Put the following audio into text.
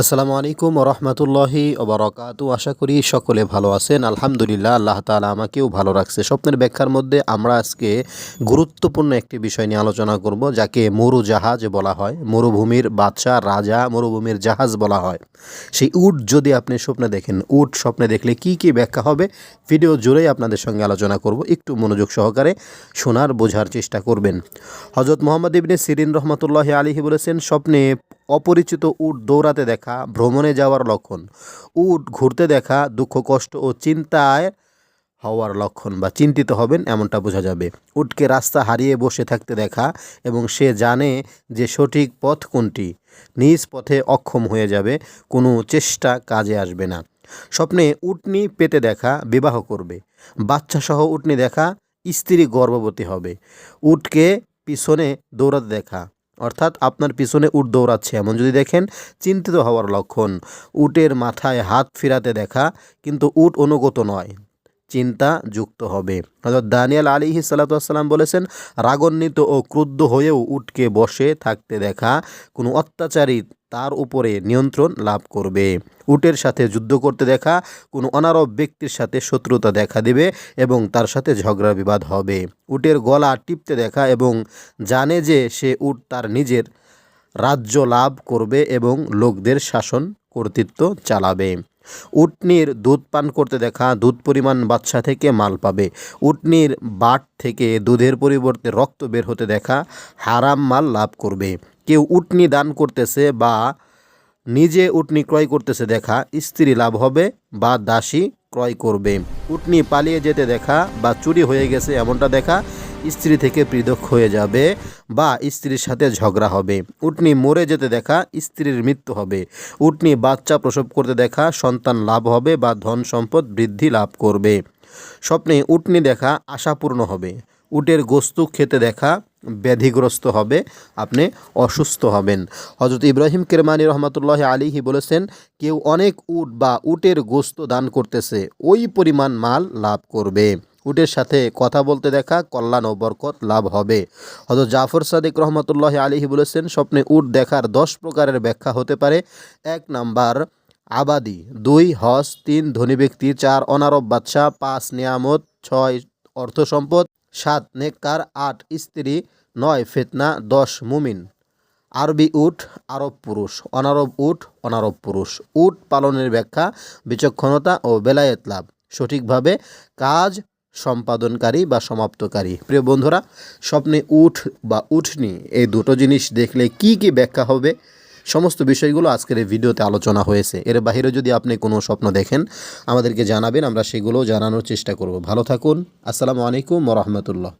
আসসালামু আলাইকুম রহমতুল্লাহি ওবরাকাতু আশা করি সকলে ভালো আছেন। আলহামদুলিল্লাহ, আল্লাহ তালা আমাকেও ভালো রাখছে। স্বপ্নের ব্যাখ্যার মধ্যে আমরা আজকে গুরুত্বপূর্ণ একটি বিষয় নিয়ে আলোচনা করব, যাকে মরু জাহাজ বলা হয়। মরুভূমির বাদশা রাজা মরুভূমির জাহাজ বলা হয়। সেই উট যদি আপনি স্বপ্নে দেখেন, উট স্বপ্নে দেখলে কি কি ব্যাখ্যা হবে? ভিডিও জুড়েই আপনাদের সঙ্গে আলোচনা করব। একটু মনোযোগ সহকারে শোনার, বোঝার চেষ্টা করবেন। হজরত মোহাম্মদ ইবনে সিরিন রহমতুল্লাহ আলিহি বলেছেন, স্বপ্নে অপরিচিত উট দৌড়াতে দেখা, ভ্রমণে যাওয়ার লক্ষণ। উট ঘুরতে দেখা, দুঃখ, কষ্ট ও চিন্তায় হওয়ার লক্ষণ বা চিন্তিত হবেন এমনটা বোঝা যাবে। উটকে রাস্তা হারিয়ে বসে থাকতে দেখা এবং সে জানে যে সঠিক পথ কোনটি। নিজ পথে অক্ষম হয়ে যাবে, কোনো চেষ্টা কাজে আসবে না। স্বপ্নে উটনি পেতে দেখা, বিবাহ করবে। বাচ্চাসহ উটনি দেখা, স্ত্রী গর্ভবতী হবে। উটকে পিছনে দৌড়াতে দেখা। অর্থাৎ আপনার পিছনে উট দৌড়াচ্ছে, এমন যদি দেখেন, চিন্তিত হওয়ার লক্ষণ। উটের মাথায় হাত ফিরাতে দেখা কিন্তু উট অনুগত নয়, চিন্তা যুক্ত হবে। অর্থাৎ দানিয়াল আলী সাল্লাতাম বলেছেন, রাগান্বিত ও ক্রুদ্ধ হয়েও উটকে বসে থাকতে দেখা কোনো অত্যাচারী তার উপরে নিয়ন্ত্রণ লাভ করবে। উটের সাথে যুদ্ধ করতে দেখা, কোনো অনারব ব্যক্তির সাথে শত্রুতা দেখা দেবে এবং তার সাথে ঝগড়া বিবাদ হবে। উটের গলা টিপতে দেখা এবং জানে যে সে উট তার নিজের রাজ্য লাভ করবে এবং লোকদের শাসন কর্তৃত্ব চালাবে। উটনির দুধ পান করতে দেখা, দুধ পরিমাণ বাচ্চা থেকে মাল পাবে। উটনির বাট থেকে দুধের পরিবর্তে রক্ত বের হতে দেখা, হারাম মাল লাভ করবে। কেউ উটনি দান করতেছে বা নিজে উটনি ক্রয় করতেছে দেখা, স্ত্রী লাভ হবে বা দাসী ক্রয় করবে। উটনি পালিয়ে যেতে দেখা বা চুরি হয়ে গেছে এমনটা দেখা, স্ত্রী থেকে পৃথক হয়ে যাবে বা স্ত্রীর সাথে ঝগড়া হবে। উটনি মরে যেতে দেখা, স্ত্রীর মৃত্যু হবে। উটনি বাচ্চা প্রসব করতে দেখা, সন্তান লাভ হবে বা ধন সম্পদ বৃদ্ধি লাভ করবে। স্বপ্নে উটনি দেখা আশাপূর্ণ হবে। উটের গোস্তু খেতে দেখা ব্যাধিগ্রস্ত হবে, আপনি অসুস্থ হবেন। হজরত ইব্রাহিম কেরমানি রহমতুল্লাহ আলিহি বলেছেন, কেউ অনেক উট বা উটের গোস্ত দান করতেছে, ওই পরিমাণ মাল লাভ করবে। উটের সাথে কথা বলতে দেখা, কল্যাণ ও বরকত লাভ হবে। হজরত জাফর সাদিক রহমতুল্লাহ আলিহি বলেছেন, স্বপ্নে উট দেখার দশ প্রকারের ব্যাখ্যা হতে পারে। এক নাম্বার, আবাদি। দুই, হজ। তিন, ধনী ব্যক্তি। চার, অনারব বাদশাহ। পাঁচ, নিয়ামত। ছয়, অর্থ সম্পদ। সাত, নেককার, আট, স্ত্রী, নয়, ফেতনা, দশ, মুমিন। আরবি উট, আরব পুরুষ। অনারব উট, অনারব পুরুষ। উট পালনের ব্যাখ্যা, বিচক্ষণতা ও বেলায়েত লাভ। সঠিকভাবে কাজ সম্পাদনকারী বা সমাপ্তকারী। প্রিয় বন্ধুরা, স্বপ্নে উঠ বা উঠনি, এই দুটো জিনিস দেখলে কি কি ব্যাখ্যা হবে? সমস্ত বিষয়গুলো আজকের এই ভিডিওতে আলোচনা হয়েছে। এর বাইরে যদি আপনি কোনো স্বপ্ন দেখেন, আমাদেরকে জানাবেন, আমরা সেগুলো জানানোর চেষ্টা করব। ভালো থাকুন। আসসালামু আলাইকুম রহমতুল্লাহ।